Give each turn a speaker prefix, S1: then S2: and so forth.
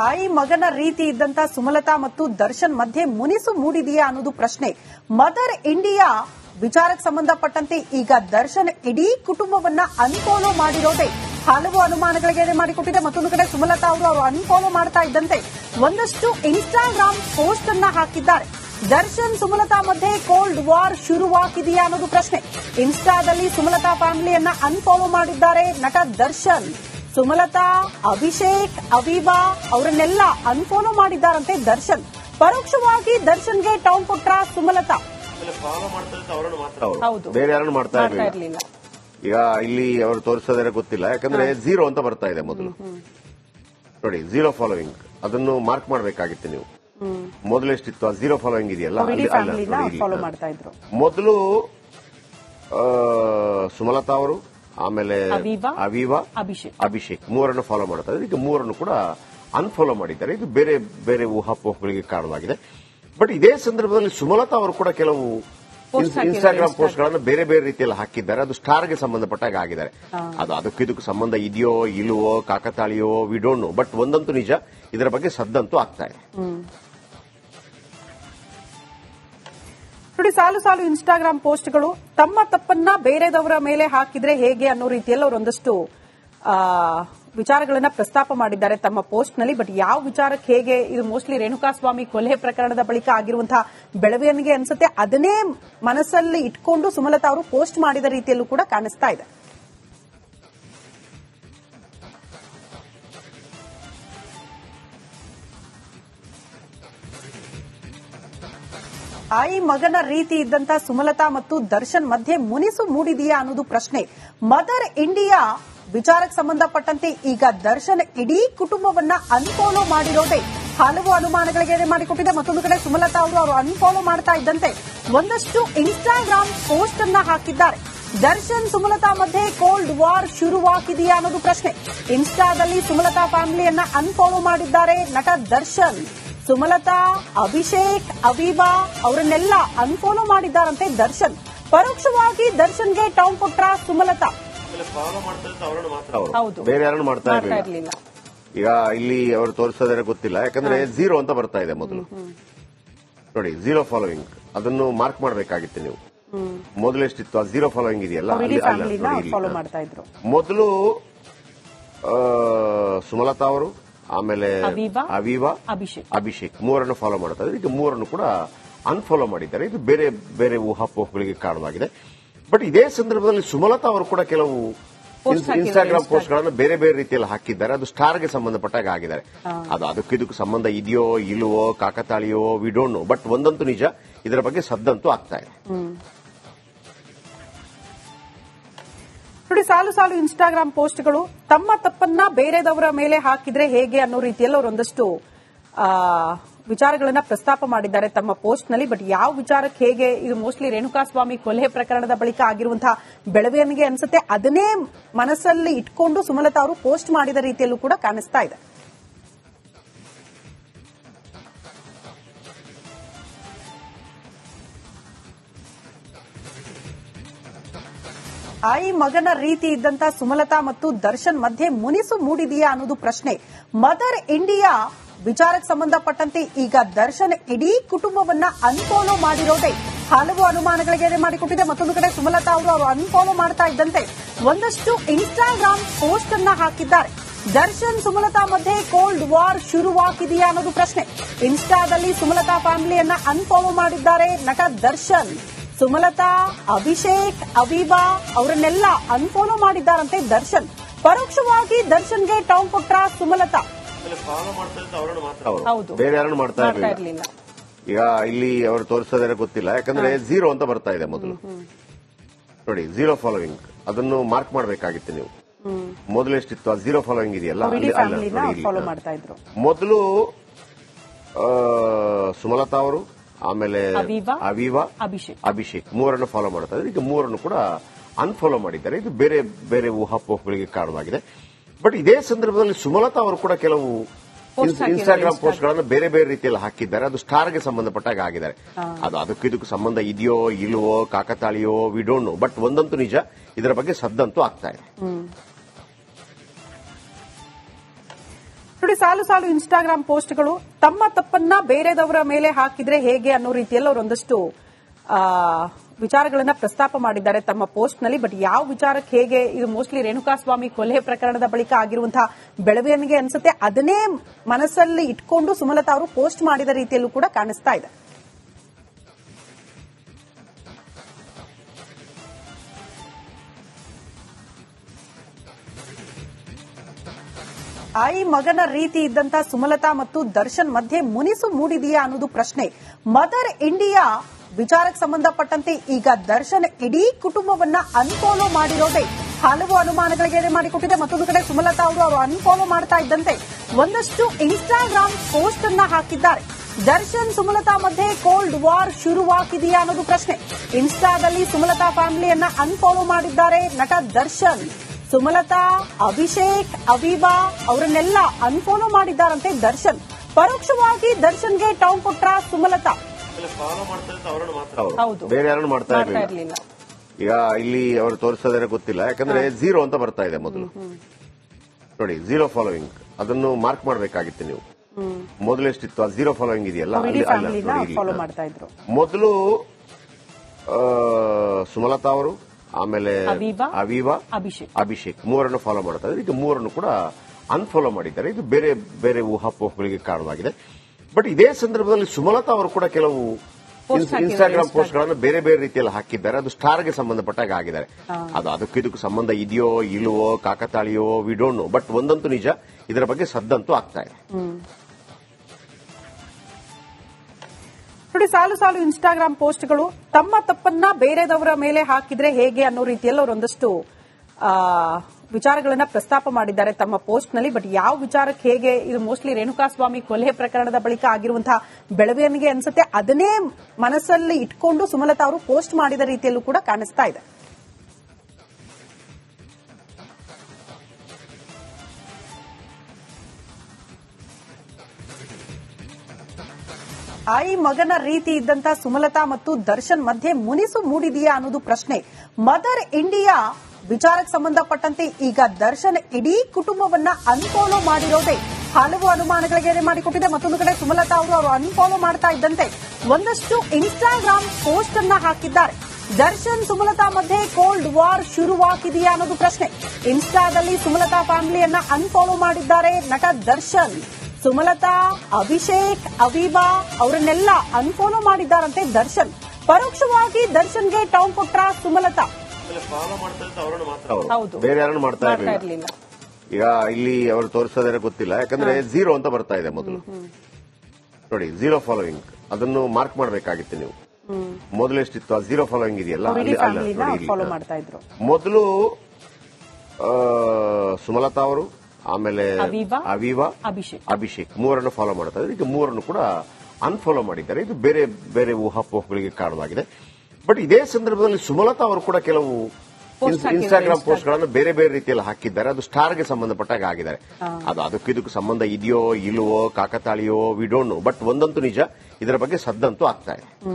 S1: ತಾಯಿ ಮಗನ ರೀತಿ ಇದ್ದಂತ ಸುಮಲತಾ ಮತ್ತು ದರ್ಶನ್ ಮಧ್ಯೆ ಮುನಿಸು ಮೂಡಿದೆಯಾ ಅನ್ನೋದು ಪ್ರಶ್ನೆ. ಮದರ್ ಇಂಡಿಯಾ ವಿಚಾರಕ್ಕೆ ಸಂಬಂಧಪಟ್ಟಂತೆ ಈಗ ದರ್ಶನ್ ಇಡೀ ಕುಟುಂಬವನ್ನ ಅನ್ಫಾಲೋ ಮಾಡಿರೋದೇ. ಹಲವು ಅನುಮಾನಗಳಿಗೆ ಮಾಡಿಕೊಟ್ಟಿದೆ. ಮತ್ತೊಂದು ಕಡೆ ಸುಮಲತಾ ಅವರು ಅವರು ಅನ್ಫಾಲೋ ಮಾಡ್ತಾ ಇದ್ದಂತೆ ಒಂದಷ್ಟು ಇನ್ಸ್ಟಾಗ್ರಾಮ್ ಪೋಸ್ಟ್ ಅನ್ನ ಹಾಕಿದ್ದಾರೆ. ದರ್ಶನ್ ಸುಮಲತಾ ಮಧ್ಯೆ ಕೋಲ್ಡ್ ವಾರ್ ಶುರುವಾಗಿದೆಯಾ ಅನ್ನೋದು ಪ್ರಶ್ನೆ. ಇನ್ಸ್ಟಾದಲ್ಲಿ ಸುಮಲತಾ ಫ್ಯಾಮಿಲಿಯನ್ನ ಅನ್ಫಾಲೋ ಮಾಡಿದ್ದಾರೆ ನಟ ದರ್ಶನ್. ಸುಮಲತಾ ಅಭಿಷೇಕ್ ಅವೀಬಾ ಅವರನ್ನೆಲ್ಲ ಅನ್ಫಾಲೋ ಮಾಡಿದ್ದಾರಂತೆ ದರ್ಶನ್. ಪರೋಕ್ಷವಾಗಿ ದರ್ಶನ್ಗೆ ಟೌನ್ ಪುಟ್ರ ಸುಮಲತಾ.
S2: ಫಾಲೋ ಮಾಡ್ತಾ ಅವರನ್ನು ಮಾತ್ರ.
S1: ಹೌದು.
S2: ಬೇರೆ ಯಾರನ್ನು ಮಾಡ್ತಾ ಇರಲಿಲ್ಲ. ಈಗ ಇಲ್ಲಿ ಅವರು ತೋರಿಸೋದೇ ಗೊತ್ತಿಲ್ಲ. ಯಾಕಂದ್ರೆ ಝೀರೋ ಅಂತ ಬರ್ತಾ ಇದೆ ಮೊದಲು. ನೋಡಿ ಜೀರೋ ಫಾಲೋವಿಂಗ್ ಅದನ್ನು ಮಾರ್ಕ್ ಮಾಡಬೇಕಾಗಿತ್ತು ನೀವು. ಮೊದಲು ಎಷ್ಟಿತ್ತು? ಆ ಝೀರೋ ಫಾಲೋವಿಂಗ್ ಇದೆಯಲ್ಲ? ಮೊದಲು ಸುಮಲತಾ ಅವರು ಆಮೇಲೆ
S1: ಅವೀವಾ, ಅಭಿಷೇಕ್.
S2: ಅಭಿಷೇಕ್. ಮೂರನ್ನು ಫಾಲೋ ಮಾಡ್ತಾ ಇದಕ್ಕೆ ಈಗ ಮೂರನ್ನು ಕೂಡ ಅನ್ಫಾಲೋ ಮಾಡಿದ್ದಾರೆ. ಇದು ಬೇರೆ ಬೇರೆ ಊಹಾಪೋಹಗಳಿಗೆ ಕಾರಣವಾಗಿದೆ. ಬಟ್ ಇದೇ ಸಂದರ್ಭದಲ್ಲಿ ಸುಮಲತಾ ಅವರು ಕೂಡ ಕೆಲವು ಇನ್ಸ್ಟಾಗ್ರಾಮ್. ಪೋಸ್ಟ್ಗಳನ್ನು ಬೇರೆ ಬೇರೆ ರೀತಿಯಲ್ಲಿ ಹಾಕಿದ್ದಾರೆ. ಅದು ಸ್ಟಾರ್ಗೆ ಸಂಬಂಧಪಟ್ಟಾಗ ಆಗಿದ್ದಾರೆ. ಅದು ಅದಕ್ಕೆ ಇದಕ್ಕೂ ಸಂಬಂಧ ಇದೆಯೋ ಇಲ್ಲವೋ ಕಾಕತಾಳಿಯೋ ವಿ ಡೋಂಟ್ ನೋ ಬಟ್ ಒಂದಂತೂ ನಿಜ. ಇದರ ಬಗ್ಗೆ ಸದ್ದಂತೂ ಆಗ್ತಾ ಇದೆ.
S1: ನೋಡಿ, ಸಾಲು ಸಾಲು ಇನ್ಸ್ಟಾಗ್ರಾಮ್ ಪೋಸ್ಟ್ಗಳು, ತಮ್ಮ ತಪ್ಪನ್ನ ಬೇರೆದವರ ಮೇಲೆ ಹಾಕಿದ್ರೆ ಹೇಗೆ ಅನ್ನೋ ರೀತಿಯಲ್ಲಿ ಅವರೊಂದಷ್ಟು ಒಂದಷ್ಟು ವಿಚಾರಗಳನ್ನ ಪ್ರಸ್ತಾಪ ಮಾಡಿದ್ದಾರೆ ತಮ್ಮ ಪೋಸ್ಟ್ನಲ್ಲಿ ಬಟ್ ಯಾವ ವಿಚಾರಕ್ಕೆ ಹೇಗೆ, ಇದು ಮೋಸ್ಟ್ಲಿ ರೇಣುಕಾಸ್ವಾಮಿ ಕೊಲೆ ಪ್ರಕರಣದ ಬಳಿಕ ಆಗಿರುವಂತಹ ಬೆಳವಣಿಗೆ ಅನ್ಸುತ್ತೆ. ಅದನ್ನೇ ಮನಸ್ಸಲ್ಲಿ ಇಟ್ಕೊಂಡು ಸುಮಲತಾ ಅವರು ಪೋಸ್ಟ್ ಮಾಡಿದ ರೀತಿಯಲ್ಲೂ ಕೂಡ ಕಾಣಿಸ್ತಾ ಇದೆ. ತಾಯಿ ಮಗನ ರೀತಿ ಇದ್ದಂತ ಸುಮಲತಾ ಮತ್ತು ದರ್ಶನ್ ಮಧ್ಯೆ ಮುನಿಸು ಮೂಡಿದೆಯಾ ಅನ್ನೋದು ಪ್ರಶ್ನೆ. ಮದರ್ ಇಂಡಿಯಾ ವಿಚಾರಕ್ಕೆ ಸಂಬಂಧಪಟ್ಟಂತೆ ಈಗ ದರ್ಶನ್ ಇಡೀ ಕುಟುಂಬವನ್ನ ಅನ್ಫಾಲೋ ಮಾಡಿರೋದೇ. ಹಲವು ಅನುಮಾನಗಳಿಗೆ ಮಾಡಿಕೊಟ್ಟಿದೆ. ಮತ್ತೊಂದು ಕಡೆ ಸುಮಲತಾ ಅವರು ಅವರು ಅನ್ಫಾಲೋ ಮಾಡ್ತಾ ಇದ್ದಂತೆ ಒಂದಷ್ಟು ಇನ್ಸ್ಟಾಗ್ರಾಮ್ ಪೋಸ್ಟ್ ಅನ್ನ ಹಾಕಿದ್ದಾರೆ. ದರ್ಶನ್ ಸುಮಲತಾ ಮಧ್ಯೆ ಕೋಲ್ಡ್ ವಾರ್ ಶುರುವಾಗಿದೆಯಾ ಅನ್ನೋದು ಪ್ರಶ್ನೆ. ಇನ್ಸ್ಟಾದಲ್ಲಿ ಸುಮಲತಾ ಫ್ಯಾಮಿಲಿಯನ್ನ ಅನ್ಫಾಲೋ ಮಾಡಿದ್ದಾರೆ ನಟ ದರ್ಶನ್. ಸುಮಲತಾ ಅಭಿಷೇಕ್ ಅವೀಬಾ ಅವರನ್ನೆಲ್ಲ ಅನ್ಫಾಲೋ ಮಾಡಿದ್ದಾರಂತೆ ದರ್ಶನ್. ಪರೋಕ್ಷವಾಗಿ ದರ್ಶನ್ಗೆ ಟೌನ್ ಪುತ್ರ ಸುಮಲತಾ.
S2: ಫಾಲೋ ಮಾಡ್ತಾ ಇದ್ದು ಅವರನ್ನು ಮಾತ್ರ.
S1: ಹೌದು.
S2: ಬೇರೆ ಯಾರನ್ನು ಮಾಡ್ತಾ ಇರಲಿಲ್ಲ. ಈಗ ಇಲ್ಲಿ ಅವರು ತೋರಿಸೋದ್ರೆ ಗೊತ್ತಿಲ್ಲ. ಯಾಕಂದ್ರೆ ಝೀರೋ ಅಂತ ಬರ್ತಾ ಇದೆ ಮೊದಲು. ನೋಡಿ ಝೀರೋ ಫಾಲೋವಿಂಗ್ ಅದನ್ನು ಮಾರ್ಕ್ ಮಾಡಬೇಕಾಗಿತ್ತು ನೀವು. ಮೊದಲು ಎಷ್ಟಿತ್ತು? ಆ ಝೀರೋ ಫಾಲೋವಿಂಗ್ ಇದೆಯಲ್ಲ? ಅಲ್ಲಿ- ನೋಡಿ
S1: ಫಾಲೋ ಮಾಡ್ತಾ ಇದ್ರು.
S2: ಮೊದಲು ಸುಮಲತಾ ಅವರು ಆಮೇಲೆ
S1: ಅವೀವಾ, ಅಭಿಷೇಕ್.
S2: ಅಭಿಷೇಕ್. ಮೂರನ್ನು ಫಾಲೋ ಮಾಡ್ತಾ ಇದಕ್ಕೆ ಈಗ ಮೂರನ್ನು ಕೂಡ ಅನ್ಫಾಲೋ ಮಾಡಿದ್ದಾರೆ. ಇದು ಬೇರೆ ಬೇರೆ ಊಹಾಪೋಹಗಳಿಗೆ ಕಾರಣವಾಗಿದೆ. ಬಟ್ ಇದೇ ಸಂದರ್ಭದಲ್ಲಿ ಸುಮಲತಾ ಅವರು ಕೂಡ ಕೆಲವು ಇನ್ಸ್ಟಾಗ್ರಾಮ್. ಪೋಸ್ಟ್ಗಳನ್ನು ಬೇರೆ ಬೇರೆ ರೀತಿಯಲ್ಲಿ ಹಾಕಿದ್ದಾರೆ. ಅದು ಸ್ಟಾರ್ಗೆ ಸಂಬಂಧಪಟ್ಟಾಗ ಆಗಿದ್ದಾರೆ. ಅದು ಅದಕ್ಕೆ ಇದಕ್ಕೂ ಸಂಬಂಧ ಇದೆಯೋ ಇಲ್ಲವೋ ಕಾಕತಾಳಿಯೋ ವಿ ಡೋಂಟ್ ನೋ ಬಟ್ ಒಂದಂತೂ ನಿಜ ಇದರ ಬಗ್ಗೆ ಸದ್ದಂತೂ ಆಗ್ತಾ ಇದೆ.
S1: ಸಾಲು ಸಾಲು ಇನ್ಸ್ಟಾಗ್ರಾಮ್ ಪೋಸ್ಟ್ಗಳು ತಮ್ಮ ತಪ್ಪನ್ನ ಬೇರೆದವರ ಮೇಲೆ ಹಾಕಿದ್ರೆ ಹೇಗೆ ಅನ್ನೋ ರೀತಿಯಲ್ಲಿ ಅವರೊಂದಷ್ಟು ವಿಚಾರಗಳನ್ನ ಪ್ರಸ್ತಾಪ ಮಾಡಿದ್ದಾರೆ ತಮ್ಮ ಪೋಸ್ಟ್ನಲ್ಲಿ ಬಟ್ ಯಾವ ವಿಚಾರಕ್ಕೆ ಹೇಗೆ, ಇದು ಮೋಸ್ಟ್ಲಿ ರೇಣುಕಾಸ್ವಾಮಿ ಕೊಲೆ ಪ್ರಕರಣದ ಬಳಿಕ ಆಗಿರುವಂತಹ ಬೆಳವಣಿಗೆ ಅನ್ಸುತ್ತೆ. ಅದನ್ನೇ ಮನಸ್ಸಲ್ಲಿ ಇಟ್ಕೊಂಡು ಸುಮಲತಾ ಅವರು ಪೋಸ್ಟ್ ಮಾಡಿದ ರೀತಿಯಲ್ಲೂ ಕೂಡ ಕಾಣಿಸ್ತಾ ಇದೆ. ತಾಯಿ ಮಗನ ರೀತಿ ಇದ್ದಂತ ಸುಮಲತಾ ಮತ್ತು ದರ್ಶನ್ ಮಧ್ಯೆ ಮುನಿಸು ಮೂಡಿದೆಯಾ ಅನ್ನೋದು ಪ್ರಶ್ನೆ. ಮದರ್ ಇಂಡಿಯಾ ವಿಚಾರಕ್ಕೆ ಸಂಬಂಧಪಟ್ಟಂತೆ ಈಗ ದರ್ಶನ್ ಇಡೀ ಕುಟುಂಬವನ್ನ ಅನ್ಫಾಲೋ ಮಾಡಿರೋದೇ ಹಲವು ಅನುಮಾನಗಳಿಗೆ ಮಾಡಿಕೊಟ್ಟಿದೆ. ಮತ್ತೊಂದು ಕಡೆ ಸುಮಲತಾ ಅವರು ಅವರು ಅನ್ಫಾಲೋ ಮಾಡ್ತಾ ಇದ್ದಂತೆ ಒಂದಷ್ಟು ಇನ್ಸ್ಟಾಗ್ರಾಮ್ ಪೋಸ್ಟ್ ಅನ್ನ ಹಾಕಿದ್ದಾರೆ. ದರ್ಶನ್ ಸುಮಲತಾ ಮಧ್ಯೆ ಕೋಲ್ಡ್ ವಾರ್ ಶುರುವಾಗಿದೆಯಾ ಅನ್ನೋದು ಪ್ರಶ್ನೆ. ಇನ್ಸ್ಟಾದಲ್ಲಿ ಸುಮಲತಾ ಫ್ಯಾಮಿಲಿಯನ್ನ ಅನ್ಫಾಲೋ ಮಾಡಿದ್ದಾರೆ ನಟ ದರ್ಶನ್. ಸುಮಲತಾ ಅಭಿಷೇಕ್ ಅವೀಬಾ ಅವರನ್ನೆಲ್ಲ ಅನ್ಫಾಲೋ ಮಾಡಿದ್ದಾರಂತೆ ದರ್ಶನ್. ಪರೋಕ್ಷವಾಗಿ ದರ್ಶನ್ಗೆ ಟೌನ್ ಕೊಟ್ರ ಸುಮಲತಾ?
S2: ಫಾಲೋ ಮಾಡ್ತಾ ಇದ್ದು ಅವರನ್ನು ಮಾತ್ರ
S1: ಹೌದು.
S2: ಬೇರೆ ಯಾರನ್ನು ಮಾಡ್ತಾ ಇರಲಿಲ್ಲ. ಈಗ ಇಲ್ಲಿ ಅವರು ತೋರಿಸೋದೇ ಗೊತ್ತಿಲ್ಲ. ಯಾಕಂದ್ರೆ ಝೀರೋ ಅಂತ ಬರ್ತಾ ಇದೆ ಮೊದಲು. ನೋಡಿ ಝೀರೋ ಫಾಲೋವಿಂಗ್ ಅದನ್ನು ಮಾರ್ಕ್ ಮಾಡಬೇಕಾಗಿತ್ತು ನೀವು. ಮೊದಲು ಎಷ್ಟಿತ್ತು ಆ ಝೀರೋ ಫಾಲೋವಿಂಗ್ ಇದೆಯಲ್ಲ? ಮೊದಲು ಸುಮಲತಾ ಅವರು ಆಮೇಲೆ
S1: ಅವೀವಾ, ಅಭಿಷೇಕ್.
S2: ಅಭಿಷೇಕ್. ಮೂರನ್ನು ಫಾಲೋ ಮಾಡ್ತಾ ಇದ್ದಾರೆ. ಈಗ ಮೂರನ್ನು ಕೂಡ ಅನ್ಫಾಲೋ ಮಾಡಿದ್ದಾರೆ. ಇದು ಬೇರೆ ಬೇರೆ ಊಹಾಪೋಹಗಳಿಗೆ ಕಾರಣವಾಗಿದೆ. ಬಟ್ ಇದೇ ಸಂದರ್ಭದಲ್ಲಿ ಸುಮಲತಾ ಅವರು ಕೂಡ ಕೆಲವು ಇನ್ಸ್ಟಾಗ್ರಾಮ್. ಪೋಸ್ಟ್ಗಳನ್ನು ಬೇರೆ ಬೇರೆ ರೀತಿಯಲ್ಲಿ ಹಾಕಿದ್ದಾರೆ. ಅದು ಸ್ಟಾರ್ಗೆ ಸಂಬಂಧಪಟ್ಟಾಗ ಆಗಿದ್ದಾರೆ. ಅದು ಅದಕ್ಕೂ ಇದಕ್ಕೂ ಸಂಬಂಧ ಇದೆಯೋ ಇಲ್ವೋ ಕಾಕತಾಳಿಯೋ ವಿ ಡೋಂಟ್ ನೋ ಬಟ್ ಒಂದಂತೂ ನಿಜ ಇದರ ಬಗ್ಗೆ ಸದ್ದಂತೂ ಆಗ್ತಾ ಇದೆ.
S1: ಸಾಲು ಸಾಲು ಇನ್ಸ್ಟಾಗ್ರಾಮ್ ಪೋಸ್ಟ್ಗಳು ತಮ್ಮ ತಪ್ಪನ್ನ ಬೇರೆದವರ ಮೇಲೆ ಹಾಕಿದ್ರೆ ಹೇಗೆ ಅನ್ನೋ ರೀತಿಯಲ್ಲಿ ಅವರೊಂದಷ್ಟು ವಿಚಾರಗಳನ್ನ ಪ್ರಸ್ತಾಪ ಮಾಡಿದ್ದಾರೆ ತಮ್ಮ ಪೋಸ್ಟ್ನಲ್ಲಿ ಬಟ್ ಯಾವ ವಿಚಾರಕ್ಕೆ ಹೇಗೆ, ಇದು ಮೋಸ್ಟ್ಲಿ ರೇಣುಕಾಸ್ವಾಮಿ ಕೊಲೆ ಪ್ರಕರಣದ ಬಳಿಕ ಆಗಿರುವಂತಹ ಬೆಳವಣಿಗೆ ಅನ್ಸುತ್ತೆ. ಅದನ್ನೇ ಮನಸ್ಸಲ್ಲಿ ಇಟ್ಕೊಂಡು ಸುಮಲತಾ ಅವರು ಪೋಸ್ಟ್ ಮಾಡಿದ ರೀತಿಯಲ್ಲೂ ಕೂಡ ಕಾಣಿಸ್ತಾ ಇದೆ. ಆಯಿ ಮಗನ ರೀತಿ ಇದ್ದಂತ ಸುಮಲತಾ ಮತ್ತು ದರ್ಶನ್ ಮಧ್ಯೆ ಮುನಿಸು ಮೂಡಿದೆಯಾ ಅನ್ನೋದು ಪ್ರಶ್ನೆ. ಮದರ್ ಇಂಡಿಯಾ ವಿಚಾರಕ್ಕೆ ಸಂಬಂಧಪಟ್ಟಂತೆ ಈಗ ದರ್ಶನ್ ಇಡೀ ಕುಟುಂಬವನ್ನ ಅನ್ಫಾಲೋ ಮಾಡಿರೋದೇ. ಹಲವು ಅನುಮಾನಗಳಿಗೆ ಎಡೆ ಮಾಡಿಕೊಟ್ಟಿದೆ. ಮತ್ತೊಂದು ಕಡೆ ಸುಮಲತಾ ಅವರು ಅವರು ಅನ್ಫಾಲೋ ಮಾಡ್ತಾ ಇದ್ದಂತೆ. ಒಂದಷ್ಟು ಇನ್ಸ್ಟಾಗ್ರಾಮ್ ಪೋಸ್ಟ್ ಅನ್ನ ಹಾಕಿದ್ದಾರೆ. ದರ್ಶನ್ ಸುಮಲತಾ ಮಧ್ಯೆ ಕೋಲ್ಡ್ ವಾರ್ ಶುರುವಾಗಿದೆಯಾ ಅನ್ನೋದು ಪ್ರಶ್ನೆ. ಇನ್ಸ್ಟಾದಲ್ಲಿ ಸುಮಲತಾ ಫ್ಯಾಮಿಲಿಯನ್ನ ಅನ್ಫಾಲೋ ಮಾಡಿದ್ದಾರೆ ನಟ ದರ್ಶನ್. ಸುಮಲತಾ ಅಭಿಷೇಕ್ ಅವೀಬಾ ಅವರನ್ನೆಲ್ಲ ಅನ್ಫಾಲೋ ಮಾಡಿದ್ದಾರಂತೆ ದರ್ಶನ್. ಪರೋಕ್ಷವಾಗಿ ದರ್ಶನ್ಗೆ ಟಾಂಗ್ ಕೊಟ್ರ ಸುಮಲತಾ?
S2: ಫಾಲೋ ಮಾಡ್ತಾ ಅವರನ್ನು ಮಾತ್ರ ಅವರು.
S1: ಹೌದು.
S2: ಬೇರೆ ಯಾರನ್ನು ಮಾಡ್ತಾ ಇರಲಿಲ್ಲ. ಈಗ ಇಲ್ಲಿ ಅವರು ತೋರಿಸೋದೇನೋ ಗೊತ್ತಿಲ್ಲ. ಯಾಕಂದ್ರೆ ಝೀರೋ ಅಂತ ಬರ್ತಾ ಇದೆ ಮೊದಲು. ನೋಡಿ ಝೀರೋ ಫಾಲೋವಿಂಗ್ ಅದನ್ನು ಮಾರ್ಕ್ ಮಾಡಬೇಕಾಗಿತ್ತು ನೀವು. ಮೊದಲು ಎಷ್ಟಿತ್ತು? ಆ ಝೀರೋ ಫಾಲೋವಿಂಗ್ ಇದೆಯಲ್ಲ? ಮೊದಲು ಸುಮಲತಾ ಅವರು ಆಮೇಲೆ
S1: ಅವೀವಾ, ಅಭಿಷೇಕ್.
S2: ಅಭಿಷೇಕ್. ಮೂರನ್ನು ಫಾಲೋ ಮಾಡ್ತಾರೆ ಇದ್ದಾರೆ. ಮೂರನ್ನು ಕೂಡ ಅನ್ಫಾಲೋ ಮಾಡಿದ್ದಾರೆ. ಇದು ಬೇರೆ ಬೇರೆ ಊಹಾಪೋಹಗಳಿಗೆ ಕಾರಣವಾಗಿದೆ. ಬಟ್ ಇದೇ ಸಂದರ್ಭದಲ್ಲಿ ಸುಮಲತಾ ಅವರು ಕೂಡ ಕೆಲವು ಇನ್ಸ್ಟಾಗ್ರಾಮ್. ಪೋಸ್ಟ್ಗಳನ್ನು ಬೇರೆ ಬೇರೆ ರೀತಿಯಲ್ಲಿ ಹಾಕಿದ್ದಾರೆ. ಅದು ಸ್ಟಾರ್ಗೆ ಸಂಬಂಧಪಟ್ಟಾಗ ಆಗಿದ್ದಾರೆ. ಅದು ಅದಕ್ಕೂ ಇದಕ್ಕೂ ಸಂಬಂಧ ಇದೆಯೋ ಇಲ್ವೋ ಕಾಕತಾಳಿಯೋ ವಿ ಡೋಂಟ್ ನೋ ಬಟ್ ಒಂದಂತೂ ನಿಜ ಇದರ ಬಗ್ಗೆ ಸದ್ದಂತೂ ಆಗ್ತಾ ಇದೆ.
S1: ನೋಡಿ ಸಾಲು ಸಾಲು ಇನ್ಸ್ಟಾಗ್ರಾಮ್ ಪೋಸ್ಟ್ಗಳು ತಮ್ಮ ತಪ್ಪನ್ನ ಬೇರೆದವರ ಮೇಲೆ ಹಾಕಿದ್ರೆ ಹೇಗೆ ಅನ್ನೋ ರೀತಿಯಲ್ಲಿ ಅವರೊಂದಷ್ಟು ಒಂದಷ್ಟು ವಿಚಾರಗಳನ್ನ ಪ್ರಸ್ತಾಪ ಮಾಡಿದ್ದಾರೆ ತಮ್ಮ ಪೋಸ್ಟ್ನಲ್ಲಿ ಬಟ್ ಯಾವ ವಿಚಾರಕ್ಕೆ ಹೇಗೆ, ಇದು ಮೋಸ್ಟ್ಲಿ ರೇಣುಕಾಸ್ವಾಮಿ ಕೊಲೆ ಪ್ರಕರಣದ ಬಳಿಕ ಆಗಿರುವಂತಹ ಬೆಳವಣಿಗೆ ಅನ್ಸುತ್ತೆ, ಅದನ್ನೇ ಮನಸ್ಸಲ್ಲಿ ಇಟ್ಕೊಂಡು ಸುಮಲತಾ ಅವರು ಪೋಸ್ಟ್ ಮಾಡಿದ ರೀತಿಯಲ್ಲೂ ಕೂಡ ಕಾಣಿಸ್ತಾ ಇದೆ. ಆಯಿ ಮಗನ ರೀತಿ ಇದ್ದಂತ ಸುಮಲತಾ ಮತ್ತು ದರ್ಶನ್ ಮಧ್ಯೆ ಮುನಿಸು ಮೂಡಿದೆಯಾ ಅನ್ನೋದು ಪ್ರಶ್ನೆ. ಮದರ್ ಇಂಡಿಯಾ ವಿಚಾರಕ್ಕೆ ಸಂಬಂಧಪಟ್ಟಂತೆ ಈಗ ದರ್ಶನ್ ಇಡೀ ಕುಟುಂಬವನ್ನ ಅನ್ಫಾಲೋ ಮಾಡಿರೋದೇ. ಹಲವು ಅನುಮಾನಗಳಿಗೆ ಮಾಡಿಕೊಟ್ಟಿದೆ. ಮತ್ತೊಂದು ಕಡೆ ಸುಮಲತಾ ಅವರು ಅವರು ಅನ್ಫಾಲೋ ಮಾಡ್ತಾ ಇದ್ದಂತೆ. ಒಂದಷ್ಟು ಇನ್ಸ್ಟಾಗ್ರಾಮ್ ಪೋಸ್ಟ್ ಅನ್ನ ಹಾಕಿದ್ದಾರೆ. ದರ್ಶನ್ ಸುಮಲತಾ ಮಧ್ಯೆ ಕೋಲ್ಡ್ ವಾರ್ ಶುರುವಾಗಿದೆಯಾ ಅನ್ನೋದು ಪ್ರಶ್ನೆ. ಇನ್ಸ್ಟಾದಲ್ಲಿ ಸುಮಲತಾ ಫ್ಯಾಮಿಲಿಯನ್ನ ಅನ್ಫಾಲೋ ಮಾಡಿದ್ದಾರೆ ನಟ ದರ್ಶನ್. ಸುಮಲತಾ ಅಭಿಷೇಕ್ ಅವೀಬಾ ಅವರನ್ನೆಲ್ಲ ಅನ್ಫಾಲೋ ಮಾಡಿದ್ದಾರಂತೆ ದರ್ಶನ್. ಪರೋಕ್ಷವಾಗಿ ದರ್ಶನ್ಗೆ ಟೌನ್ ಕೊಟ್ರ ಸುಮಲತಾ.
S2: ಫಾಲೋ ಮಾಡ್ತಾ ಅವರನ್ನು ಮಾತ್ರ ಅವರು.
S1: ಹೌದು.
S2: ಬೇರೆ ಯಾರನ್ನು ಮಾಡ್ತಾ ಇರಲಿಲ್ಲ. ಈಗ ಇಲ್ಲಿ ಅವರು ತೋರಿಸೋದೇ ಗೊತ್ತಿಲ್ಲ. ಯಾಕಂದ್ರೆ ಝೀರೋ ಅಂತ ಬರ್ತಾ ಇದೆ ಮೊದಲು. ನೋಡಿ ಝೀರೋ ಫಾಲೋವಿಂಗ್ ಅದನ್ನು ಮಾರ್ಕ್ ಮಾಡಬೇಕಾಗಿತ್ತು ನೀವು. ಮೊದಲು ಎಷ್ಟಿತ್ತು? ಆ ಝೀರೋ ಫಾಲೋವಿಂಗ್ ಇದೆಯಲ್ಲ? ಮೊದಲು ಆ, ಸುಮಲತಾ ಅವರು ಆಮೇಲೆ
S1: ಅವೀವಾ, ಅಭಿಷೇಕ್.
S2: ಅಭಿಷೇಕ್. ಮೂರನ್ನು ಫಾಲೋ ಮಾಡ್ತಾ ಇದಕ್ಕೆ ಮೂರನ್ನು ಕೂಡ ಅನ್ಫಾಲೋ ಮಾಡಿದ್ದಾರೆ. ಇದು ಬೇರೆ ಬೇರೆ ಊಹಾಪೋಹಗಳಿಗೆ ಕಾರಣವಾಗಿದೆ. ಬಟ್ ಇದೇ ಸಂದರ್ಭದಲ್ಲಿ ಸುಮಲತಾ ಅವರು ಕೂಡ ಕೆಲವು ಇನ್ಸ್ಟಾಗ್ರಾಮ್
S1: Instagram.
S2: ಪೋಸ್ಟ್ಗಳನ್ನು ಬೇರೆ ಬೇರೆ ರೀತಿಯಲ್ಲಿ ಹಾಕಿದ್ದಾರೆ. ಅದು ಸ್ಟಾರ್ಗೆ ಸಂಬಂಧಪಟ್ಟಾಗ ಆಗಿದ್ದಾರೆ. ಅದು ಅದಕ್ಕೂ ಇದಕ್ಕೂ ಸಂಬಂಧ ಇದೆಯೋ ಇಲ್ಲವೋ ಕಾಕತಾಳಿಯೋ ವಿ ಡೋಂಟ್ ನೋ ಬಟ್ ಒಂದಂತೂ ನಿಜ ಇದರ ಬಗ್ಗೆ ಸದ್ದಂತೂ ಆಗ್ತಾ ಇದೆ.